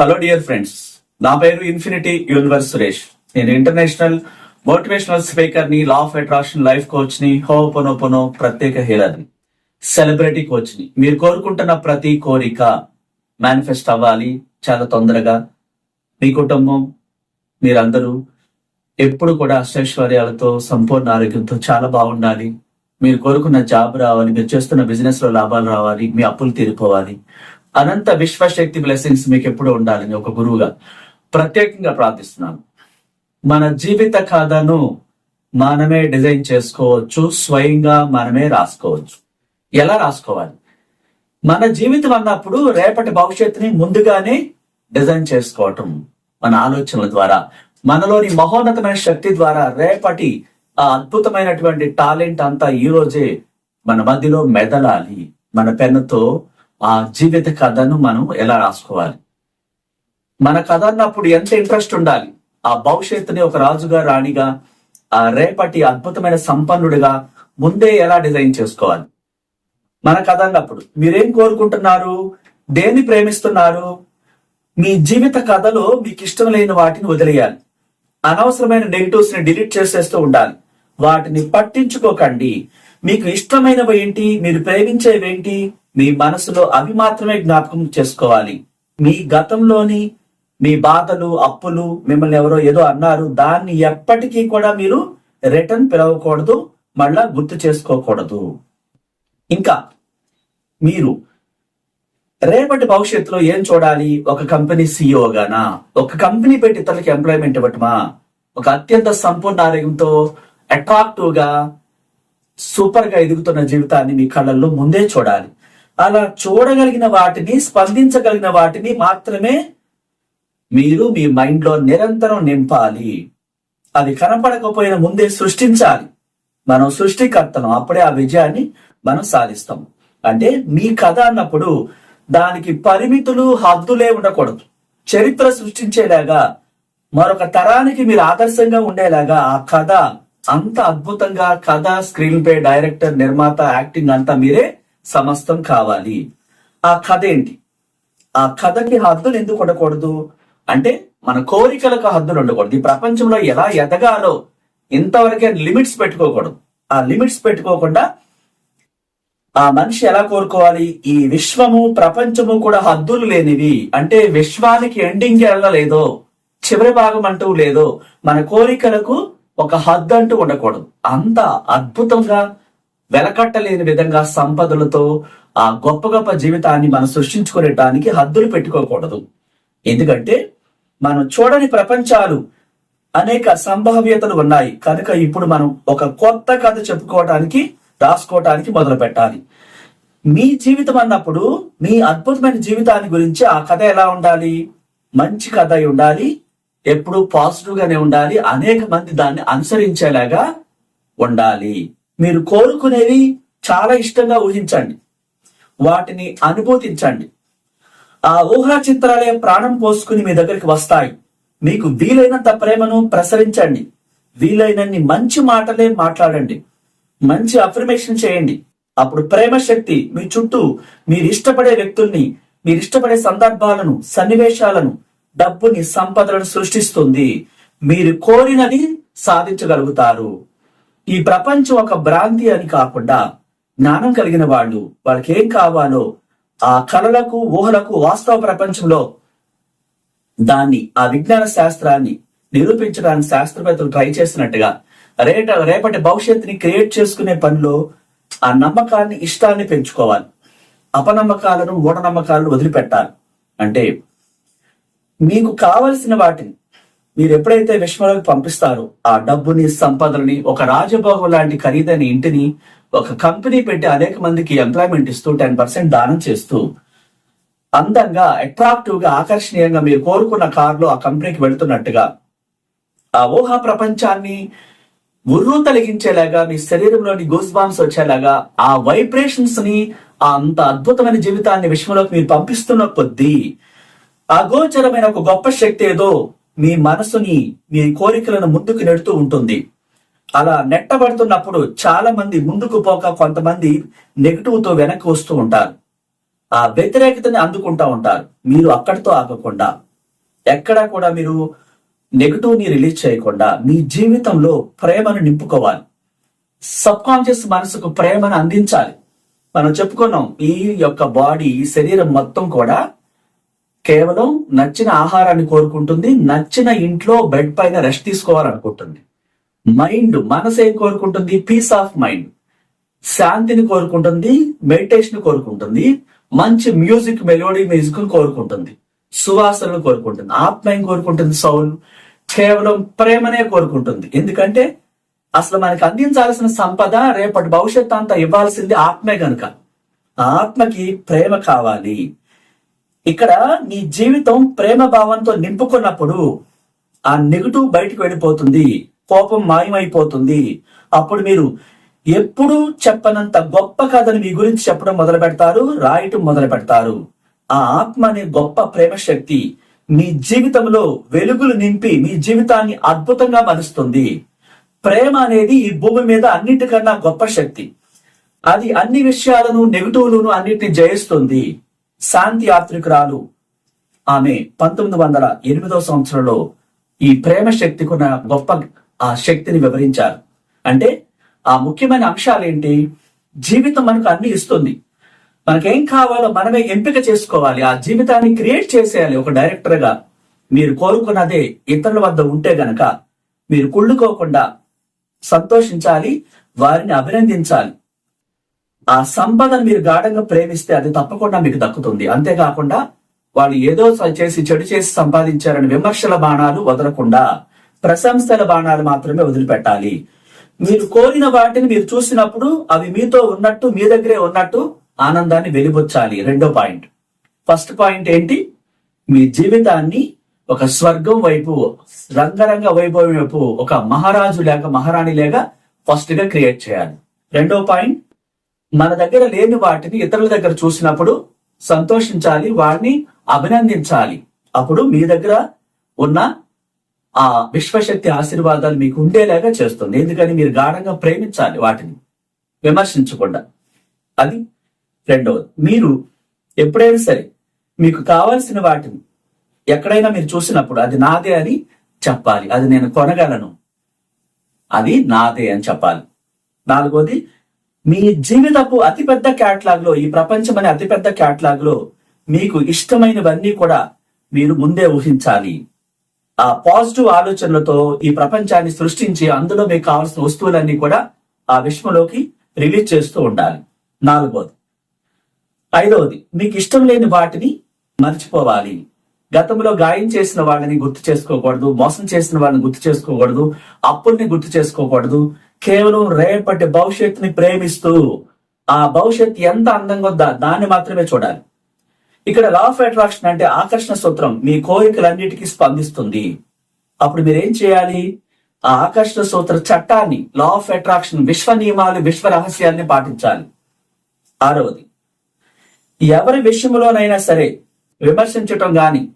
Hello dear friends నా పేరు infinity universe Suresh. నేను ఇంటర్నేషనల్ మోటివేషనల్ స్పీకర్ని లా ఆఫ్ అట్రాక్షన్ లైఫ్ కోచ్ని హోపనోపనో ప్రత్యేక హీలర్ని సెలబ్రిటీ కోచ్ని. మీరు కోరుకుంటున్న ప్రతి కోరిక మేనిఫెస్ట్ అవ్వాలి. చాలా తొందరగా మీ కుటుంబం మీరందరూ ఎప్పుడు కూడా అష్టైశ్వర్యాలతో సంపూర్ణ ఆరోగ్యంతో చాలా బాగుండాలి. మీరు కోరుకున్న జాబ్ రావాలి. మీరు చేస్తున్న బిజినెస్లో లాభాలు రావాలి. మీ అప్పులు తీరిపోవాలి. అనంత విశ్వశక్తి బ్లెస్సింగ్స్ మీకు ఎప్పుడు ఉండాలని ఒక గురువుగా ప్రత్యేకంగా ప్రార్థిస్తున్నాను. మన జీవిత కథను మనమే డిజైన్ చేసుకోవచ్చు స్వయంగా మనమే రాసుకోవచ్చు. ఎలా రాసుకోవాలి? మన జీవితం అన్నప్పుడు రేపటి భవిష్యత్తుని ముందుగానే డిజైన్ చేసుకోవటం మన ఆలోచనల ద్వారా మనలోని మహోన్నతమైన శక్తి ద్వారా రేపటి ఆ అద్భుతమైనటువంటి టాలెంట్ అంతా ఈ రోజే మన మధ్యలో మెదలాలి మన పెన్నుతో ఆ జీవిత కథను మనం ఎలా రాసుకోవాలి? మన కథ అన్నప్పుడు ఎంత ఇంట్రెస్ట్ ఉండాలి? ఆ భవిష్యత్తుని ఒక రాజుగా రాణిగా ఆ రేపటి అద్భుతమైన సంపన్నుడిగా ముందే ఎలా డిజైన్ చేసుకోవాలి? మన కథ అన్నప్పుడు మీరేం కోరుకుంటున్నారు? దేన్ని ప్రేమిస్తున్నారు? మీ జీవిత కథలో మీకు ఇష్టం లేని వాటిని వదిలేయాలి. అనవసరమైన నెగిటివ్స్ని డిలీట్ చేసేస్తూ ఉండాలి. వాటిని పట్టించుకోకండి. మీకు ఇష్టమైనవి ఏంటి? మీరు ప్రేమించేవి ఏంటి? మీ మనసులో అవి మాత్రమే జ్ఞాపకం చేసుకోవాలి. మీ గతంలోని మీ బాధలు అప్పులు మిమ్మల్ని ఎవరో ఏదో అన్నారు. దాన్ని ఎప్పటికీ కూడా మీరు రిటర్న్ పిలవకూడదు మళ్ళా గుర్తు చేసుకోకూడదు. ఇంకా మీరు రేపటి భవిష్యత్తులో ఏం చూడాలి? ఒక కంపెనీ గానా? ఒక కంపెనీ పెట్టి ఇతరులకి ఎంప్లాయ్మెంట్ ఇవ్వటమా? ఒక అత్యంత సంపూర్ణ ఆరోగ్యంతో అట్రాక్టివ్గా సూపర్గా ఎదుగుతున్న జీవితాన్ని మీ కళ్ళల్లో ముందే చూడాలి. అలా చూడగలిగిన వాటిని స్పందించగలిగిన వాటిని మాత్రమే మీరు మీ మైండ్లో నిరంతరం నింపాలి. అది కనపడకపోయిన ముందే సృష్టించాలి. మనం సృష్టికర్తనం అప్పుడే ఆ విజయాన్ని మనం సాధిస్తాం. అంటే మీ కథ అన్నప్పుడు దానికి పరిమితులు హద్దులే ఉండకూడదు. చరిత్ర సృష్టించేలాగా మరొక తరానికి మీరు ఆదర్శంగా ఉండేలాగా ఆ కథ అంత అద్భుతంగా కథ స్క్రీన్ పే డైరెక్టర్ నిర్మాత యాక్టింగ్ అంతా మీరే సమస్తం కావాలి. ఆ కథ ఏంటి? ఆ కథకి హద్దులు ఎందుకు ఉండకూడదు? అంటే మన కోరికలకు హద్దులు ఉండకూడదు. ఈ ప్రపంచంలో ఎలా ఎదగాలో ఇంతవరకే లిమిట్స్ పెట్టుకోకూడదు. ఆ లిమిట్స్ పెట్టుకోకుండా ఆ మనిషి ఎలా కోరుకోవాలి? ఈ విశ్వము ప్రపంచము కూడా హద్దులు లేనివి. అంటే విశ్వానికి ఎండింగ్ వెళ్ళలేదో చివరి భాగం అంటూ లేదో మన కోరికలకు ఒక హద్దు అంటూ ఉండకూడదు. అంత అద్భుతంగా వెలకట్టలేని విధంగా సంపదలతో ఆ గొప్ప గొప్ప జీవితాన్ని మనం సృష్టించుకునేటానికి హద్దులు పెట్టుకోకూడదు. ఎందుకంటే మనం చూడని ప్రపంచాలు అనేక సంభావ్యతలు ఉన్నాయి. కనుక ఇప్పుడు మనం ఒక కొత్త కథ చెప్పుకోవటానికి రాసుకోవటానికి మొదలు పెట్టాలి మీ జీవితం అన్నప్పుడు మీ అద్భుతమైన జీవితాన్ని గురించి ఆ కథ ఎలా ఉండాలి? మంచి కథ అయి ఉండాలి ఎప్పుడు పాజిటివ్ గానే ఉండాలి అనేక మంది దాన్ని అనుసరించేలాగా ఉండాలి. మీరు కోరుకునేవి చాలా ఇష్టంగా ఊహించండి. వాటిని అనుభూతించండి. ఆ ఊహా చిత్రాలే ప్రాణం పోసుకుని మీ దగ్గరికి వస్తాయి. మీకు వీలైనంత ప్రేమను ప్రసరించండి. వీలైనన్ని మంచి మాటలే మాట్లాడండి. మంచి అఫర్మేషన్ చేయండి. అప్పుడు ప్రేమ శక్తి మీ చుట్టూ మీరు ఇష్టపడే వ్యక్తుల్ని మీరు ఇష్టపడే సందర్భాలను సన్నివేశాలను డబ్బుని సంపదలను సృష్టిస్తుంది. మీరు కోరినది సాధించగలుగుతారు. ఈ ప్రపంచం ఒక భ్రాంతి అని కాకుండా జ్ఞానం కలిగిన వాళ్ళు వాళ్ళకి ఏం కావాలో ఆ కళలకు ఊహలకు వాస్తవ ప్రపంచంలో దాన్ని ఆ విజ్ఞాన శాస్త్రాన్ని నిరూపించడానికి శాస్త్రవేత్తలు ట్రై చేసినట్టుగా రేట రేపటి భవిష్యత్తుని క్రియేట్ చేసుకునే పనిలో ఆ నమ్మకాన్ని ఇష్టాన్ని పెంచుకోవాలి. అపనమ్మకాలను మూఢనమ్మకాలను వదిలిపెట్టాలి. అంటే మీకు కావలసిన వాటిని మీరు ఎప్పుడైతే విశ్వంలోకి పంపిస్తారో ఆ డబ్బుని సంపదలని ఒక రాజభోగం లాంటి ఖరీదైన ఇంటిని ఒక కంపెనీ పెట్టి అనేక మందికి ఎంప్లాయ్మెంట్ ఇస్తూ టెన్ పర్సెంట్ దానం చేస్తూ అందంగా అట్రాక్టివ్గా ఆకర్షణీయంగా మీరు కోరుకున్న కారులో ఆ కంపెనీకి వెళుతున్నట్టుగా ఆ ఊహా ప్రపంచాన్ని ఉర్రు తొలగించేలాగా మీ శరీరంలోని గూస్ బాంబ్స్ వచ్చేలాగా ఆ వైబ్రేషన్స్ని ఆ అంత అద్భుతమైన జీవితాన్ని విశ్వంలోకి మీరు పంపిస్తున్న కొద్దీ అగోచరమైన ఒక గొప్ప శక్తి ఏదో మీ మనసుని మీ కోరికలను ముందుకు నెడుతూ ఉంటుంది. అలా నెట్టబడుతున్నప్పుడు చాలా మంది ముందుకు పోక కొంతమంది నెగిటివ్తో వెనక్కి వస్తూ ఉంటారు. ఆ వ్యతిరేకతని అందుకుంటా ఉంటారు. మీరు అక్కడితో ఆగకుండా. ఎక్కడా కూడా మీరు నెగిటివ్ని రిలీజ్ చేయకుండా మీ జీవితంలో ప్రేమను నింపుకోవాలి. సబ్ కాన్షియస్ మనసుకు ప్రేమను అందించాలి. మనం చెప్పుకున్నాం ఈ యొక్క బాడీ శరీరం మొత్తం కూడా కేవలం నచ్చిన ఆహారాన్ని కోరుకుంటుంది నచ్చిన ఇంట్లో బెడ్ పైన రెస్ట్ తీసుకోవాలనుకుంటుంది. మైండ్ మనసు ఏం కోరుకుంటుంది? పీస్ ఆఫ్ మైండ్ శాంతిని కోరుకుంటుంది మెడిటేషన్ కోరుకుంటుంది మంచి మ్యూజిక్ మెలోడీ మ్యూజిక్ కోరుకుంటుంది సువాసనలు కోరుకుంటుంది ఆత్మ ఏం కోరుకుంటుంది సౌల్ కేవలం ప్రేమనే కోరుకుంటుంది. ఎందుకంటే అసలు మనకి అందించాల్సిన సంపద రేపటి భవిష్యత్తు అంతా ఇవ్వాల్సింది ఆత్మే గనుక. ఆత్మకి ప్రేమ కావాలి. ఇక్కడ నీ జీవితం ప్రేమ భావంతో నింపుకున్నప్పుడు ఆ నెగిటివ్ బయటకు వెళ్ళిపోతుంది కోపం మాయమైపోతుంది. అప్పుడు మీరు ఎప్పుడు చెప్పనంత గొప్ప కథని మీ గురించి చెప్పడం మొదలు పెడతారు రాయటం మొదలు పెడతారు. ఆ ఆత్మ అనే గొప్ప ప్రేమ శక్తి మీ జీవితంలో వెలుగులు నింపి మీ జీవితాన్ని అద్భుతంగా మలుస్తుంది. ప్రేమ అనేది ఈ భూమి మీద అన్నిటికన్నా గొప్ప శక్తి. అది అన్ని విషయాలను నెగిటివ్లను అన్నిటిని జయిస్తుంది. శాంతి యాత్రికురాలు ఆమె పంతొమ్మిది వందల ఎనిమిదో సంవత్సరంలో ఈ ప్రేమ శక్తికున్న గొప్ప ఆ శక్తిని వివరించారు. అంటే ఆ ముఖ్యమైన అంశాలు ఏంటి? జీవితం మనకు అన్ని ఇస్తుంది. మనకేం కావాలో మనమే ఎంపిక చేసుకోవాలి. ఆ జీవితాన్ని క్రియేట్ చేసేయాలి ఒక డైరెక్టర్గా మీరు కోరుకున్నదే ఇతరుల వద్ద ఉంటే గనక మీరు కుళ్ళుకోకుండా సంతోషించాలి వారిని అభినందించాలి. ఆ సంపదను మీరు గాఢంగా ప్రేమిస్తే అది తప్పకుండా మీకు దక్కుతుంది. అంతేకాకుండా వాళ్ళు ఏదో చేసి చెడు చేసి సంపాదించారని విమర్శల బాణాలు వదలకుండా ప్రశంసల బాణాలు మాత్రమే వదిలిపెట్టాలి. మీరు కోరిన వాటిని మీరు చూసినప్పుడు అవి మీతో ఉన్నట్టు మీ దగ్గరే ఉన్నట్టు ఆనందాన్ని వెలిబొచ్చాలి. రెండో పాయింట్. ఫస్ట్ పాయింట్ ఏంటి? మీ జీవితాన్ని ఒక స్వర్గం వైపు రంగరంగ వైభవం వైపు ఒక మహారాజు లేక మహారాణి లేక ఫస్ట్గా క్రియేట్ చేయాలి. రెండో పాయింట్ మన దగ్గర లేని వాటిని ఇతరుల దగ్గర చూసినప్పుడు సంతోషించాలి వారిని అభినందించాలి. అప్పుడు మీ దగ్గర ఉన్న ఆ విశ్వశక్తి ఆశీర్వాదాలు మీకు ఉండేలాగా చేస్తుంది. ఎందుకని? మీరు గాఢంగా ప్రేమించాలి వాటిని. విమర్శించకుండా. అది రెండవది. మీరు ఎప్పుడైనా సరే మీకు కావాల్సిన వాటిని ఎక్కడైనా మీరు చూసినప్పుడు అది నాదే అని చెప్పాలి. అది నేను కొనగలను. అది నాదే అని చెప్పాలి. నాలుగోది మీ జీవితపు అతిపెద్ద క్యాట్లాగ్లో ఈ ప్రపంచం అనే అతిపెద్ద క్యాట్లాగ్లో మీకు ఇష్టమైనవన్నీ కూడా మీరు ముందే ఊహించాలి. ఆ పాజిటివ్ ఆలోచనలతో ఈ ప్రపంచాన్ని సృష్టించి అందులో మీకు కావాల్సిన వస్తువులన్నీ కూడా ఆ విశ్వంలోకి రిలీజ్ చేస్తూ ఉండాలి. నాలుగోది. ఐదవది మీకు ఇష్టం లేని వాటిని మర్చిపోవాలి. గతంలో గాయం చేసిన వాళ్ళని గుర్తు చేసుకోకూడదు మోసం చేసిన వాళ్ళని గుర్తు చేసుకోకూడదు అప్పుల్ని గుర్తు చేసుకోకూడదు కేవలం రేపటి భవిష్యత్తుని ప్రేమిస్తూ ఆ భవిష్యత్ ఎంత అందంగా ఉందా దాన్ని మాత్రమే చూడాలి. ఇక్కడ లా ఆఫ్ అట్రాక్షన్ అంటే ఆకర్షణ సూత్రం మీ కోరికలన్నిటికీ స్పందిస్తుంది. అప్పుడు మీరు ఏం చేయాలి? ఆ ఆకర్షణ సూత్ర చట్టాన్ని లా ఆఫ్ అట్రాక్షన్ విశ్వ నియమాలు విశ్వ రహస్యాన్ని పాటించాలి. ఆరవది ఎవరి విషయంలోనైనా సరే విమర్శించటం గాని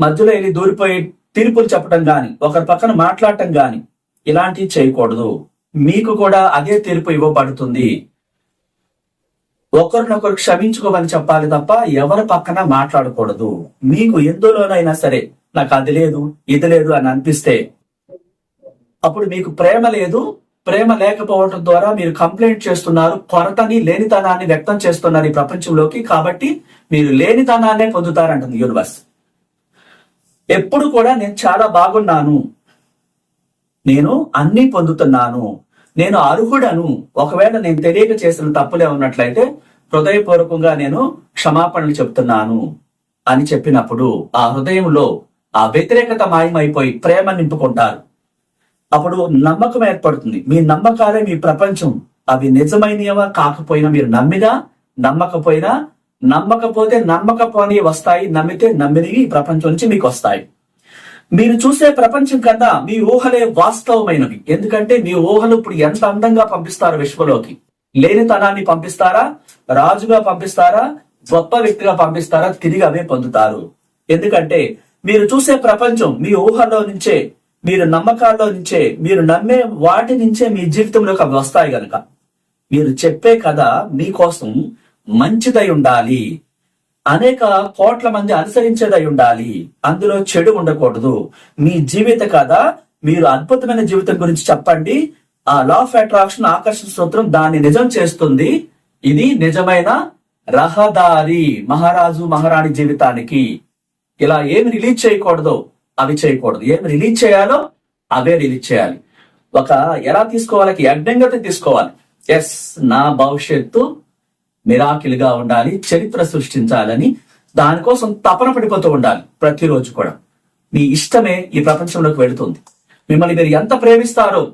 మధ్యలో వెళ్ళి దూరిపోయి తీర్పులు చెప్పడం గాని ఒకరి పక్కన మాట్లాడటం గాని ఇలాంటివి చేయకూడదు. మీకు కూడా అదే తీర్పు ఇవ్వబడుతుంది. ఒకరినొకరు క్షమించుకోమని చెప్పాలి తప్ప ఎవరి పక్కన మాట్లాడకూడదు. మీకు ఎందులోనైనా సరే నాకు అది లేదు ఇది లేదు అని అనిపిస్తే అప్పుడు మీకు ప్రేమ లేదు. ప్రేమ లేకపోవడం ద్వారా మీరు కంప్లైంట్ చేస్తున్నారు. కొరతని లేనితనాన్ని వ్యక్తం చేస్తున్నారు ఈ ప్రపంచంలోకి కాబట్టి మీరు లేనితనాన్నే పొందుతారంటుంది యూనివర్స్. ఎప్పుడు కూడా నేను చాలా బాగున్నాను. నేను అన్ని పొందుతున్నాను. నేను అర్హుడను. ఒకవేళ నేను తెలియక చేసిన తప్పులే ఉన్నట్లయితే హృదయపూర్వకంగా నేను క్షమాపణలు చెప్తున్నాను అని చెప్పినప్పుడు ఆ హృదయంలో ఆ వ్యతిరేకత మాయమైపోయి ప్రేమ నింపుకుంటారు. అప్పుడు నమ్మకం ఏర్పడుతుంది. మీ నమ్మకాలే మీ ప్రపంచం. అవి నిజమైనవా కాకపోయినా మీరు నమ్మినా నమ్మకపోయినా నమ్మకపోతే నమ్మకపోని వస్తాయి. నమ్మితే నమ్మినవి ఈ ప్రపంచం నుంచి మీకు వస్తాయి. మీరు చూసే ప్రపంచం కన్నా మీ ఊహలే వాస్తవమైనవి. ఎందుకంటే మీ ఊహలు ఇప్పుడు ఎంత అందంగా పంపిస్తారు విశ్వలోకి? లేనితనాన్ని పంపిస్తారా? రాజుగా పంపిస్తారా? గొప్ప వ్యక్తిగా పంపిస్తారా? తిరిగి అవే పొందుతారు. ఎందుకంటే మీరు చూసే ప్రపంచం మీ ఊహల్లో నుంచే మీరు నమ్మకాల్లో నుంచే మీరు నమ్మే వాటి నుంచే మీ జీవితంలోకి అవి వస్తాయి గనక. మీరు చెప్పే కథ మీకోసం మంచిదై ఉండాలి. అనేక కోట్ల మంది అనుసరించేదై ఉండాలి. అందులో చెడు ఉండకూడదు. మీ జీవిత కథ మీరు అద్భుతమైన జీవితం గురించి చెప్పండి. ఆ లా ఆఫ్ అట్రాక్షన్ ఆకర్షణ సూత్రం దాన్ని నిజం చేస్తుంది. ఇది నిజమైన రహదారి మహారాజు మహారాణి జీవితానికి. ఇలా ఏమి రిలీజ్ చేయకూడదు అవి చేయకూడదు. ఏమి రిలీజ్ చేయాలో అవే రిలీజ్ చేయాలి. ఒక ఎలా తీసుకోవాలి? యజ్ఞంగా తీసుకోవాలి. ఎస్ నా భవిష్యత్తు మిరాకిల్గా ఉండాలి చరిత్ర సృష్టించాలని దానికోసం తపన పడిపోతూ ఉండాలి ప్రతిరోజు కూడా. మీ ఇష్టమే ఈ ప్రపంచంలోకి వెళుతుంది. మిమ్మల్ని మీరు ఎంత ప్రేమిస్తారో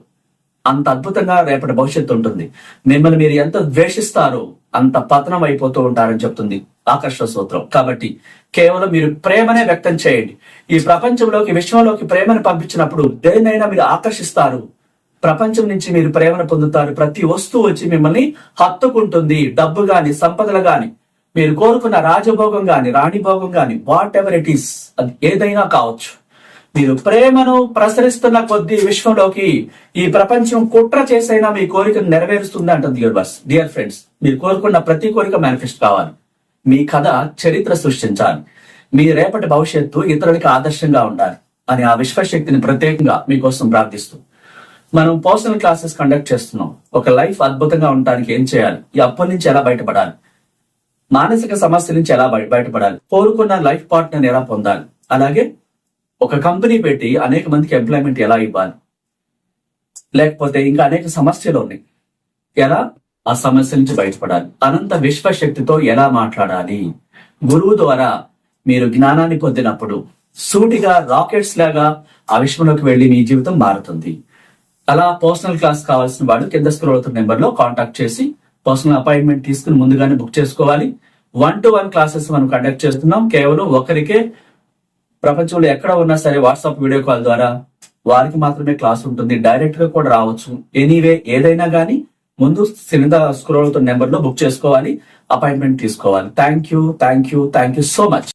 అంత అద్భుతంగా రేపటి భవిష్యత్తు ఉంటుంది. మిమ్మల్ని మీరు ఎంత ద్వేషిస్తారో అంత పతనం అయిపోతూ ఉంటారని చెప్తుంది ఆకర్షణ సూత్రం. కాబట్టి కేవలం మీరు ప్రేమనే వ్యక్తం చేయండి. ఈ ప్రపంచంలోకి విశ్వంలోకి ప్రేమను పంపించినప్పుడు దేన్నైనా మీరు ఆకర్షిస్తారు. ప్రపంచం నుంచి మీరు ప్రేమను పొందుతారు. ప్రతి వస్తువు వచ్చి మిమ్మల్ని హత్తుకుంటుంది. డబ్బు గాని సంపదలు గాని మీరు కోరుకున్న రాజభోగం గాని రాణిభోగం గాని వాట్ ఎవర్ ఇట్ ఈస్ అది ఏదైనా కావచ్చు. మీరు ప్రేమను ప్రసరిస్తున్న కొద్దీ విశ్వంలోకి ఈ ప్రపంచం కుట్ర చేసైనా మీ కోరికను నెరవేరుస్తుంది అంటుంది యూనివర్స్ డియర్ ఫ్రెండ్స్ మీరు కోరుకున్న ప్రతి కోరిక మేనిఫెస్ట్ కావాలి. మీ కథ చరిత్ర సృష్టించాలి. మీ రేపటి భవిష్యత్తు ఇతరులకి ఆదర్శంగా ఉండాలి. అని ఆ విశ్వశక్తిని ప్రత్యేకంగా మీకోసం ప్రార్థిస్తూ మనం పర్సనల్ క్లాసెస్ కండక్ట్ చేస్తున్నాం. ఒక లైఫ్ అద్భుతంగా ఉండడానికి ఏం చేయాలి? ఈ అప్పుల నుంచి ఎలా బయటపడాలి? మానసిక సమస్య నుంచి ఎలా బయటపడాలి? కోరుకున్న లైఫ్ పార్ట్నర్ ఎలా పొందాలి? అలాగే ఒక కంపెనీ పెట్టి అనేక మందికి ఎంప్లాయ్మెంట్ ఎలా ఇవ్వాలి? లేకపోతే ఇంకా అనేక సమస్యలు ఉన్నాయి. ఎలా? ఆ సమస్య నుంచి బయటపడాలి. అనంత విశ్వశక్తితో ఎలా మాట్లాడాలి? గురువు ద్వారా మీరు జ్ఞానాన్ని పొందినప్పుడు సూటిగా రాకెట్స్ లాగా ఆ విశ్వంలోకి వెళ్ళి మీ జీవితం మారుతుంది. అలా పర్సనల్ క్లాస్ కావాల్సిన వాడు కింద స్క్రోల్ అవుతున్న నెంబర్లో కాంటాక్ట్ చేసి పర్సనల్ అపాయింట్మెంట్ తీసుకుని ముందుగానే బుక్ చేసుకోవాలి. వన్ టు వన్ క్లాసెస్ మనం కండక్ట్ చేస్తున్నాం. కేవలం ఒకరికే ప్రపంచంలో ఎక్కడ ఉన్నా సరే వాట్సాప్ వీడియో కాల్ ద్వారా వారికి మాత్రమే క్లాస్ ఉంటుంది. డైరెక్ట్గా కూడా రావచ్చు. ఎనీవే ఏదైనా కానీ ముందు కింద స్క్రోల్ అవుతున్న నెంబర్లో బుక్ చేసుకోవాలి. అపాయింట్మెంట్ తీసుకోవాలి. Thank you thank you thank you so much